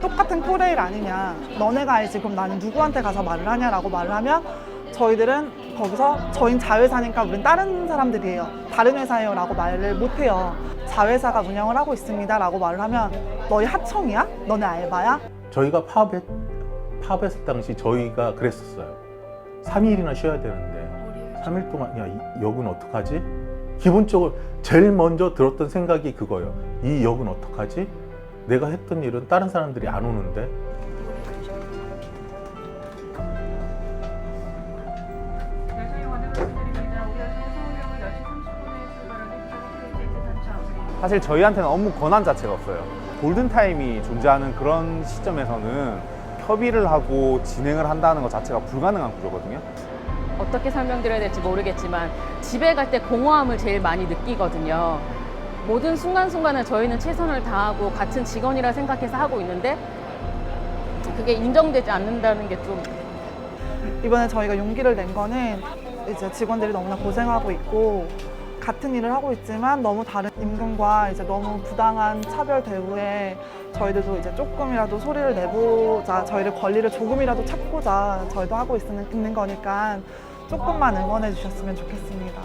똑같은 코레일 아니냐. 너네가 알지. 그럼 나는 누구한테 가서 말을 하냐라고 말을 하면 저희들은 거기서 저희는 자회사니까 우린 다른 사람들이에요. 다른 회사예요 라고 말을 못해요. 자회사가 운영을 하고 있습니다 라고 말을 하면 너희 하청이야? 너네 알바야? 저희가 파업했, 파업했을 당시 저희가 그랬었어요. 3일이나 쉬어야 되는데 3일 동안 야, 이 역은 어떡하지? 기본적으로 제일 먼저 들었던 생각이 그거예요. 이 역은 어떡하지? 내가 했던 일은 다른 사람들이 안 오는데 열차용 완전 말씀드립니다. 우리가 서울역을 10시 30분에 출발하는 기차가 KTX 산차 사실 저희한테는 업무 권한 자체가 없어요. 골든타임이 존재하는 그런 시점에서는 협의를 하고 진행을 한다는 것 자체가 불가능한 구조거든요. 어떻게 설명드려야 될지 모르겠지만 집에 갈 때 공허함을 제일 많이 느끼거든요. 모든 순간순간을 저희는 최선을 다하고 같은 직원이라 생각해서 하고 있는데 그게 인정되지 않는다는 게 좀 이번에 저희가 용기를 낸 거는 이제 직원들이 너무나 고생하고 있고 같은 일을 하고 있지만 너무 다른 임금과 이제 너무 부당한 차별 대우에 저희들도 이제 조금이라도 소리를 내보자 저희를 권리를 조금이라도 찾고자 저희도 하고 있는, 있는 거니까 조금만 응원해 주셨으면 좋겠습니다.